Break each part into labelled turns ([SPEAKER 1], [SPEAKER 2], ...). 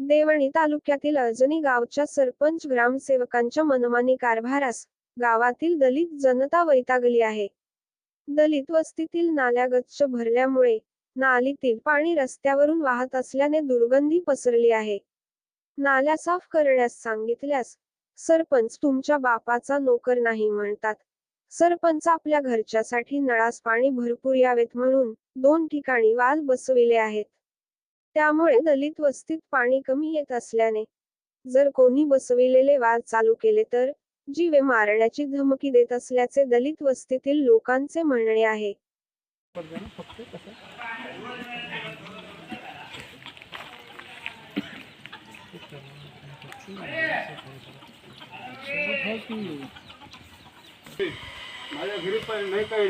[SPEAKER 1] देवणी तालुक्यातील अर्जनी गावच्या सरपंच ग्रामसेवकांच्या मनमानी कारभारास गावातील दलित जनता वैतागली आहे. दलित वस्तीतील नाल्या गच्च भरल्यामुळे नालीतील पाणी रस्त्यावरून वाहत असल्याने दुर्गंधी पसरली आहे. नाल्या साफ करण्यास सांगितल्यास सरपंच तुमच्या बापाचा नोकर नाही म्हणतात. सरपंच आपल्या घरच्यासाठी नळास पाणी भरपूर यावेत म्हणून दोन ठिकाणी वाल बसविले आहेत. त्यामुळे दलित वस्तीत पाणी कमी येत असल्याने जर कोणी बसविलेले वाद चालू केले तर जीवे मारण्याची धमकी देत असल्याचे दलित वस्तीतील लोकांचे म्हणणे आहे.
[SPEAKER 2] माझ्या घरी पाणी नाही काय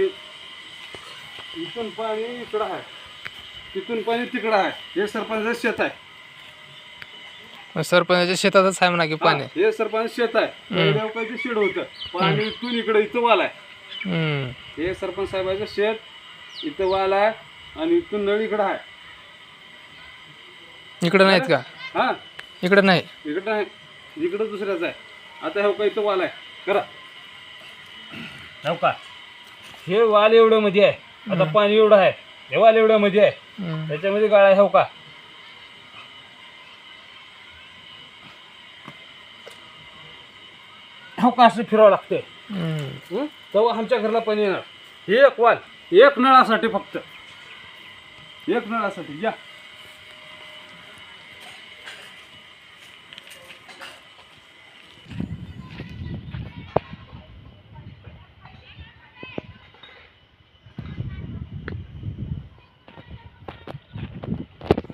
[SPEAKER 2] इथून पाणी इकडं आहे. तिथून पाणी तिकडं आहे. हे सरपंचाचं शेत आहे.
[SPEAKER 3] सरपंचाच्या शेतातच आहे म्हणा की पाणी?
[SPEAKER 2] हा, हे सरपंच शेत आहे. देवकाचं शेड होतं. पाणी इथून इकडं इथं वाल आहे.
[SPEAKER 3] हम्म.
[SPEAKER 2] हे सरपंच साहेबाचं शेत इथं वाल आहे आणि इथून नळ इकडं आहे.
[SPEAKER 3] इकडं नाहीत का?
[SPEAKER 2] हा.
[SPEAKER 3] इकडं नाही.
[SPEAKER 2] इकडं नाही. इकडं दुसऱ्याच आहे. आता हे का इथं वाल आहे. करा. हो का? हे वाल एवढं मध्ये आहे. आता पाणी एवढं आहे. हे वाल एवढं मध्ये आहे. त्याच्यामध्ये गाळा हो का? हो का असं फिरावं. हं? तेव्हा आमच्या घरला पाणी येणार. एक वाल एक नळासाठी फक्त. एक नळासाठी या.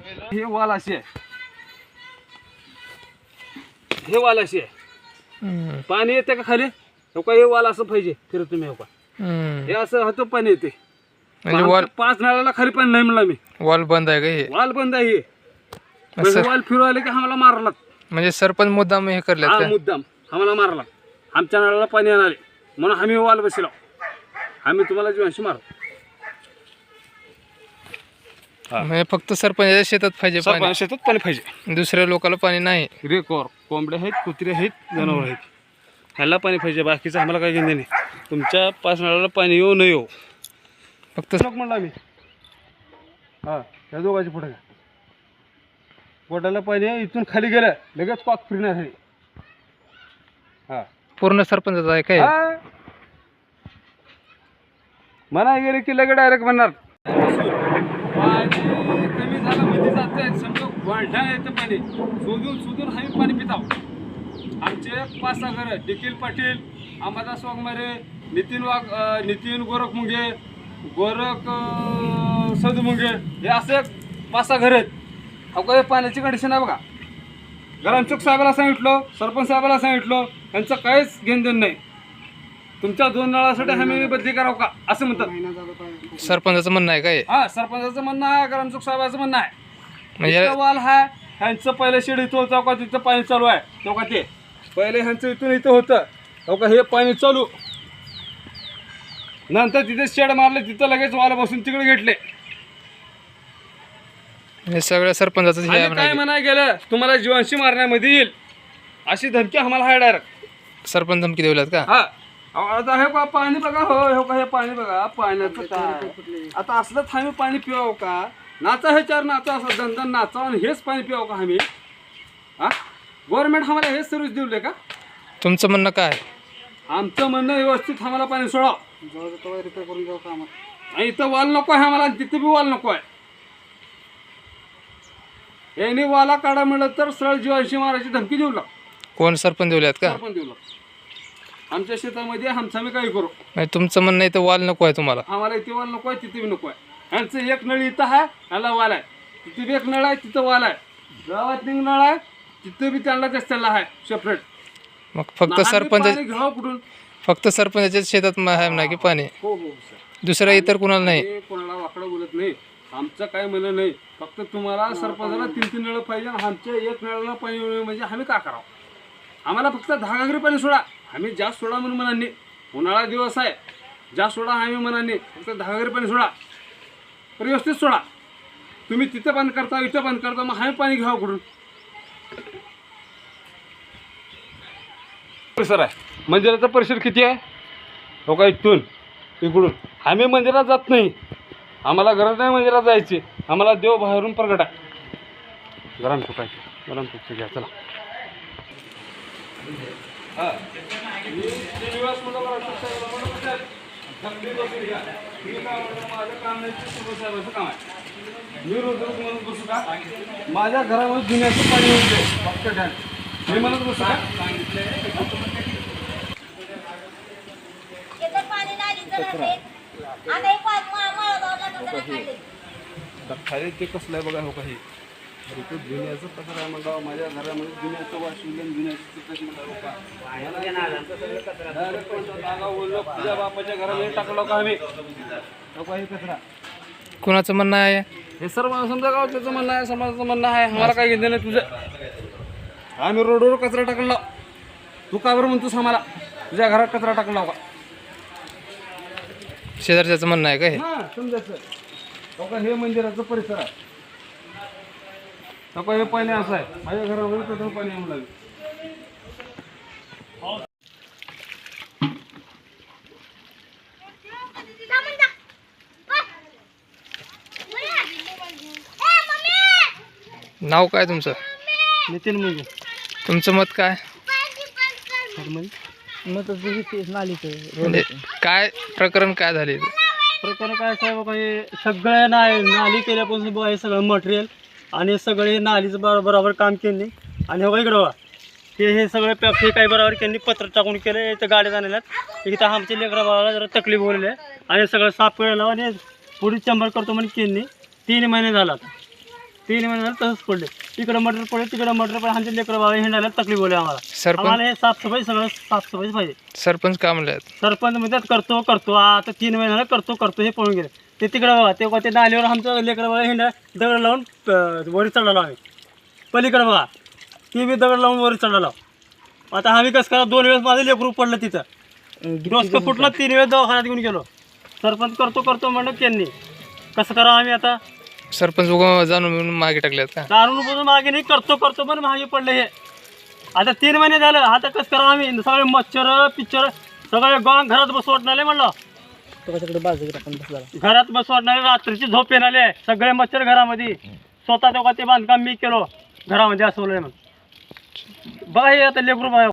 [SPEAKER 2] हे वाल अशी आहे. हे वाल अशी आहे. पाणी येते का खाली? हो का हे वाल असं पाहिजे. फिरत तुम्ही हो का. हे असं हात पाणी येते.
[SPEAKER 3] म्हणजे वॉल
[SPEAKER 2] पाच नळाला खाली पाणी नाही म्हणला मी.
[SPEAKER 3] वॉल बंद आहे का हे?
[SPEAKER 2] वाल बंद आहे हे. हे वाल फिरवायला की आम्हाला मारला
[SPEAKER 3] म्हणजे सरपंच मुद्दाम हे करले
[SPEAKER 2] हा मुद्दाम. आम्हाला मारला आमच्या नळाला पाणी येणार. म्हणून आम्ही वाल बसलो. आम्ही तुम्हाला जीवांशी मारू हा.
[SPEAKER 3] म्हणजे फक्त सरपंचाच्या शेतात पाहिजे पाणी.
[SPEAKER 2] शेतात पाणी पाहिजे.
[SPEAKER 3] दुसऱ्या लोकांना पाणी नाही.
[SPEAKER 2] रेकोर कोंबडे आहेत कुत्रे आहेत जनावर आहेत. ह्याला पाणी पाहिजे बाकीचं आम्हाला काही घेणे नाही. तुमच्या पाच नळाला पाणी येऊ न येऊ.
[SPEAKER 3] फक्त
[SPEAKER 2] लोक म्हणला आम्ही. हा त्या दोघांची पुढे घ्या. पोटाला पाणी आहे, इथून खाली गेलं लगेच कॉक फिरणार आहे हा.
[SPEAKER 3] पूर्ण सरपंचाचं आहे काय?
[SPEAKER 2] हा. म्हणा गेले की लगेच डायरेक्ट म्हणणार. पाणी कमी झालं म्हणजे मध्ये जाते समजा वाढ्या येतं पाणी. शोधून शोधून आम्ही पाणी पिताव. आमचे पाच सहा घरं निखिल पाटील अंबादास वाघमारे नितीन वाघ नितीन गोरख मुंगे गोरख अं, मुंगे हे असे पाच सहा घर आहेत. अहो काय पाण्याची कंडिशन आहे बघा. घरांचूक साहेबाला सांगितलं सरपंच साहेबाला सांगितलं यांचं काहीच घेणदेण नाही. तुमच्या दोन नळासाठी आम्ही बदली करावं का? असं म्हणतात.
[SPEAKER 3] सरपंचाचं म्हणणं आहे काय
[SPEAKER 2] हा? सरपंचाचं म्हणणं आहे ग्रामचूक साहेबाचं म्हणणं आहे.
[SPEAKER 3] म्हणजे
[SPEAKER 2] इथं वाल आहे ह्यांचं पहिलं शेड इथं होतं का तिथं पाणी चालू आहे? तो का ते? पहिले ह्यांचं इथून इथं होतं हो का हे पाणी चालू? नंतर तिथे शेड मारले तिथं लगेच वाल बसून तिकडे घेतले.
[SPEAKER 3] हे सगळ्या सरपंचाचं हे आहे
[SPEAKER 2] आणि
[SPEAKER 3] म्हणा
[SPEAKER 2] काय. म्हणाय गेलं तुम्हाला जीवांशी मारण्यामध्ये येईल. अशी धमकी आम्हाला आहे डायरेक्ट
[SPEAKER 3] सरपंच धमकी देऊल्यात का?
[SPEAKER 2] हा. अहो, आता हे का पाणी बघा हो हे का हे पाणी बघा पाण्याचं काय आता असलं आम्ही पाणी पिवावं का? नाचा हे चार नाचा असं दंदन नाचा आणि हेच पाणी पिवावं का आम्ही? हा? गव्हर्नमेंट आम्हाला हेच सर्व्हिस दिले का?
[SPEAKER 3] तुमचं म्हणणं काय?
[SPEAKER 2] आमचं म्हणणं व्यवस्थित आम्हाला पाणी सोडा. रिपेअर करून जाऊ का आणि इथं वाल नको आहे आम्हाला आणि तिथं बी वाल नको आहे. यांनी वाला काढा म्हणलं तर सरळ जीवांशी मारायची धमकी देऊ लाग
[SPEAKER 3] कोण सरपंच देऊल्यात का?
[SPEAKER 2] पण देऊ लाग आमच्या शेतामध्ये आमचं आम्ही काही करू.
[SPEAKER 3] म्हणजे तुमचं म्हणणं इथं वॉल नको आहे तुम्हाला.
[SPEAKER 2] आम्हाला इथे वाल नको आहे तिथे बी नको आहे. यांचं एक नळ इथं आहे याला वाल आहे. तिथे बी एक नळ आहे तिथं वाल आहे. गावात एक नळ आहे तिथं बी त्यांना त्याला आहे सेपरेट
[SPEAKER 3] मग फक्त सरपंच
[SPEAKER 2] घ्यावं कुठून?
[SPEAKER 3] फक्त सरपंचाच्या शेतात आहे म्हणा की पाणी?
[SPEAKER 2] हो हो सर
[SPEAKER 3] दुसरं इतर कुणाला नाही?
[SPEAKER 2] हे कोणाला वाकडं बोलत नाही. आमचं काय म्हणणं नाही. फक्त तुम्हाला सरपंचाला तीन तीन नळ पाहिजे आणि आमच्या एक नळाला पाणी म्हणजे आम्ही का करावं? आम्हाला फक्त दहा घागरी पाणी सोडा. आम्ही जास्त सोडा म्हणून म्हणाने उन्हाळा दिवस आहे. जास्त सोडा आम्ही म्हणाने फक्त दहा घागरी पाणी सोडा. तर व्यवस्थित सोडा. तुम्ही तिथं पाणी करता इथं पाणी करता मग आम्ही पाणी घ्यावं कुठून? परिसर आहे. मंदिराचा परिसर किती आहे? हो का इथून इकडून. आम्ही मंदिरात जात नाही. आम्हाला गरज नाही मंदिरात जायची. आम्हाला देव बाहेरून प्रगटा गरम ठोकायचे गरम ठोकचं घ्या चला. हा. मी श्रीनिवास बसून घ्या. मी काय म्हणतो, माझं काम नाही ते सुभाष साहेबाचं काम आहे. मी रोज रोज म्हणत बसू का? माझ्या घरामध्ये जुन्याचं पाणी होते फक्त ध्यान. मी म्हणत बसू का?
[SPEAKER 4] हे?
[SPEAKER 2] खाली. ते कसलं आहे बघा हो काही इथं जुन्याचं कचरा माझ्या घरामध्ये जुन्याचं हो तुझ्या बापाच्या घरामध्ये टाकलो का आम्ही? कचरा.
[SPEAKER 3] कुणाचं म्हणणं आहे?
[SPEAKER 2] हे सर्व समजा गावचं म्हणणं आहे समाजाचं म्हणणं आहे आम्हाला काय घेतलं नाही तुझं. आम्ही रोडवर कचरा टाकला. तू का बरं म्हणतोस आम्हाला? तुझ्या घरात कचरा टाकला का?
[SPEAKER 3] शेजारच्याचं म्हणणं आहे का हे
[SPEAKER 2] समजायचं. हो का हे मंदिराचं परिसर आहे. का हे पाणी असं आहे माझ्या घरामध्ये कसं पाणी येऊ लागलं.
[SPEAKER 3] नाव काय तुमचं
[SPEAKER 5] नितीन मुंगे
[SPEAKER 3] तुमचं मत काय
[SPEAKER 5] नालीचं
[SPEAKER 3] म्हणजे काय प्रकरण काय झाले इथं?
[SPEAKER 5] प्रकार काय साहेब हे सगळ्या नाली नाली केल्यापासून बघा हे सगळं मटेरियल आणि सगळे नालीचं बरो- बरोबर काम केले. आणि हो इकडं बघा हे हे सगळे हे काही बरोबर त्यांनी पत्र टाकून केलं इथं गाड्या जाण्यात इथं आमच्या लेकरा बाळाला जरा तकलीफ आहे. आणि सगळं साफ करायला आणि पुढे चंबर करतो म्हणजे केली. तीन महिने झाला आता. तीन महिने झाले तसंच पडले. इकडं मटर पडले तिकडं मटर पडले. आमच्या लेकरा बाळा हिंडायला तकलीफ होली आम्हाला. आम्हाला हे साफसफाई सगळं साफसफाई पाहिजे.
[SPEAKER 3] सरपंच का म्हणले आहेत?
[SPEAKER 5] सरपंच म्हणतात करतो करतो. आता तीन महिने झाले करतो करतो. हे पळून गेले. ते तिकडे बघा ते ते नालीवर आमचं लेकरं बघा हिंडा दगड लावून अं, वरी चढलेलो आम्ही पलीकडे बघा ती बी दगड लावून वरी चढलेलो आता आम्ही कसं करा दोन वेळेस माझं लेकरू पडलं तिथं. डोसकं फुटलं तीन वेळेस दवाखान्यात घेऊन गेलो. सरपंच करतो करतो म्हणलं त्यांनी. कसं करा आम्ही आता?
[SPEAKER 3] सरपंच उगा जाणून मिळून मागे टाकलेत का?
[SPEAKER 5] दारून बसून मागे नाही करतो करतो पण मागे पडले हे. आता तीन महिने झालं आता कसं करा आम्ही? सगळे मच्छर पिच्चर सगळे गॉंग घरात बसवटणारे म्हणलं. घरात बसवणारे रात्रीची झोप येणारे. आहे सगळे मच्छर घरामध्ये. स्वतः दोघा ते बांधकाम मी केलो. घरामध्ये असवलंय मग बघा हे आता लेकरू